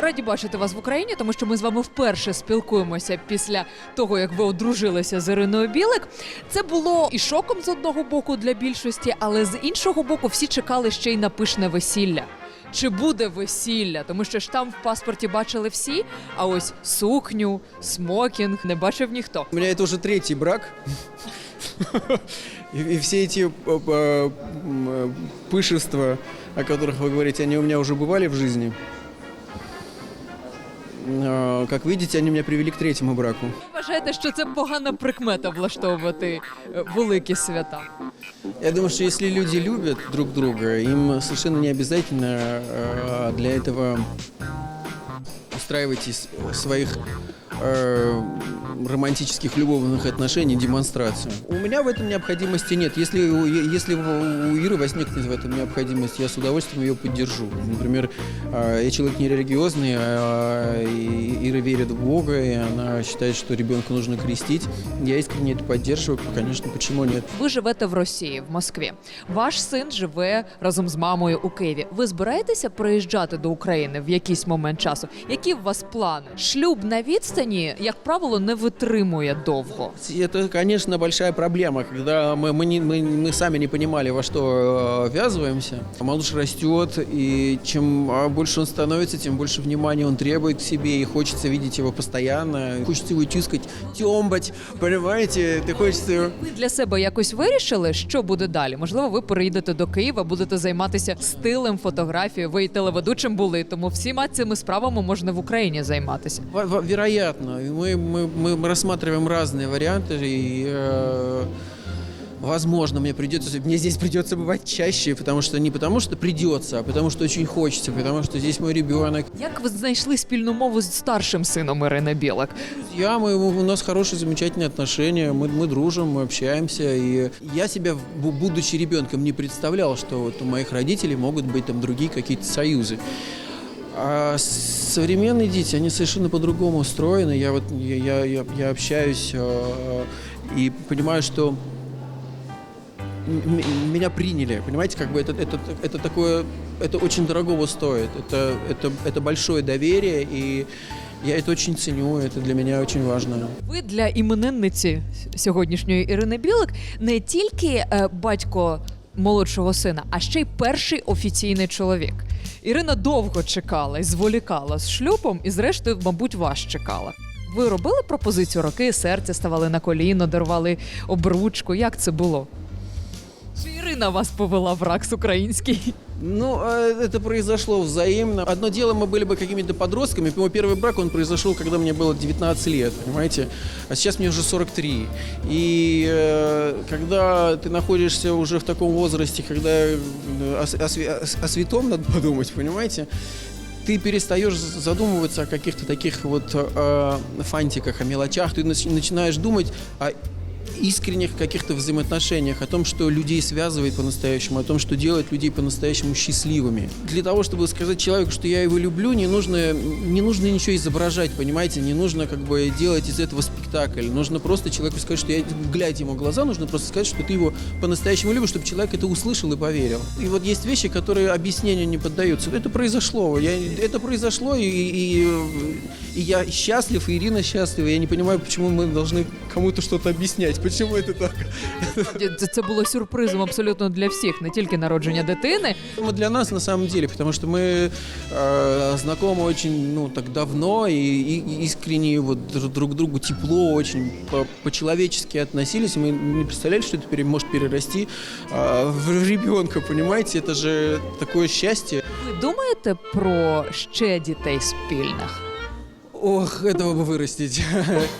Раді бачити вас в Україні, тому що ми з вами вперше спілкуємося після того, як ви одружилися з Іриною Білик. Це було і шоком з одного боку для більшості, але з іншого боку, всі чекали ще й на пишне весілля. Чи буде весілля? Тому що ж там в паспорті бачили всі, а ось сукню, смокінг не бачив ніхто. У меня это уже третий брак. И, и все эти э, э, м, э, пышества, о которых вы говорите, они у меня уже бывали в жизни. А, Как видите, они меня привели к третьему браку. Вважаєте, що це погана прикмета влаштовувати е, великі свята? Я думаю, что если люди любят друг друга, им совершенно не обязательно э, для этого устраивать из своих э, романтических любовных отношений демонстрацию. У меня в этом необходимости нет. Если, у- если у Иры возникнет в этом необходимость, я с удовольствием ее поддержу. Например, э, я человек нерелигиозный, а и Ира верит в Бога, и она считает, что ребенка нужно крестить. Я искренне это поддерживаю. Конечно, почему нет? Ви живете в Росії, в Москві. Ваш син живе разом з мамою у Києві. Ви збираєтеся приїжджати до України в якийсь момент часу? Які в вас плани? Шлюб на відстані, як правило, не витримує довго. Это, конечно, большая проблема, когда мы, мы, не- мы, мы сами не понимали, во что э, ввязываемся. Малыш растет, и чем а, больше он становится, тем больше внимания он требует к себе, и хочется видеть его постоянно. Хочется его тискать, тембать, понимаете? Ты хочется... Ви для себе якось вирішили, що буде далі? Можливо, ви переїдете до Києва, будете займатися стилем, фотографією. Ви і телеведучим були, тому всіма цими справами можна в Україні займатися. Во- во- Вероятно. И Мы, мы, мы, мы рассматриваем разные варианты, и э, возможно, мне придется, мне здесь придется бывать чаще, потому что не потому что придется, а потому что очень хочется, потому что здесь мой ребенок. Як ви знайшли спільну мову з старшим сином Ірини Білик? Я, мы, у нас хорошие, замечательные отношения, мы, мы дружим, мы общаемся, и я себя, бу- будучи ребенком, не представлял, что вот у моих родителей могут быть там другие какие-то союзы. А с- современные дети, они совершенно по-другому устроены. Я вот я, я, я- я общаюсь э, и понимаю, что м- м- меня приняли, понимаете, как бы это, это, это такое, это очень дорогого стоит, это, это, это большое доверие, и я это очень ценю, это для меня очень важно. Ви для іменинниці сьогоднішньої Ірини Білик не тільки е, батько молодшого сина, а ще й перший офіційний чоловік. Ірина довго чекала і зволікала з шлюбом, і зрештою, мабуть, вас чекала. Ви робили пропозицію роки, серця ставали на коліно, дарували обручку. Як це було? Чи Ірина вас повела в ракс український? Ну, э, это произошло взаимно. Одно дело, мы были бы какими-то подростками. Мой первый брак, он произошел, когда мне было 19 лет, понимаете? А сейчас мне уже 43. И э, когда ты находишься уже в таком возрасте, когда э, о, с- о све- о с- о святом надо подумать, понимаете? ты перестаешь задумываться о каких-то таких вот э, фантиках, о мелочах, ты нач- начинаешь думать о искренних каких-то взаимоотношениях, о том, что людей связывает по-настоящему, о том, что делает людей по-настоящему счастливыми. Для того, чтобы сказать человеку, что я его люблю, не нужно, не нужно ничего изображать, понимаете, не нужно как бы делать из этого спектакль. Нужно просто человеку сказать, что я, глядя ему в глаза, нужно просто сказать, что ты его по-настоящему любишь, чтобы человек это услышал и поверил. И вот есть вещи, которые объяснению не поддаются. Это произошло. Я, это произошло, и, и, и я счастлив, и Ирина счастлива. Я не понимаю, почему мы должны кому-то что-то объяснять. Почему это так? Це, це було сюрпризом абсолютно для всіх, не тільки народження дитини. Ну, Для нас на самом деле, потому что мы э, знакомы очень ну, так давно и, и искренне вот друг друг к другу тепло, очень по- по-человечески относились. Мы не представляли, что это пере- может перерасти э, в ребенка, понимаете? Это же такое счастье. Ви думаєте про ще дітей спільних? Ох, этого бы вырастить.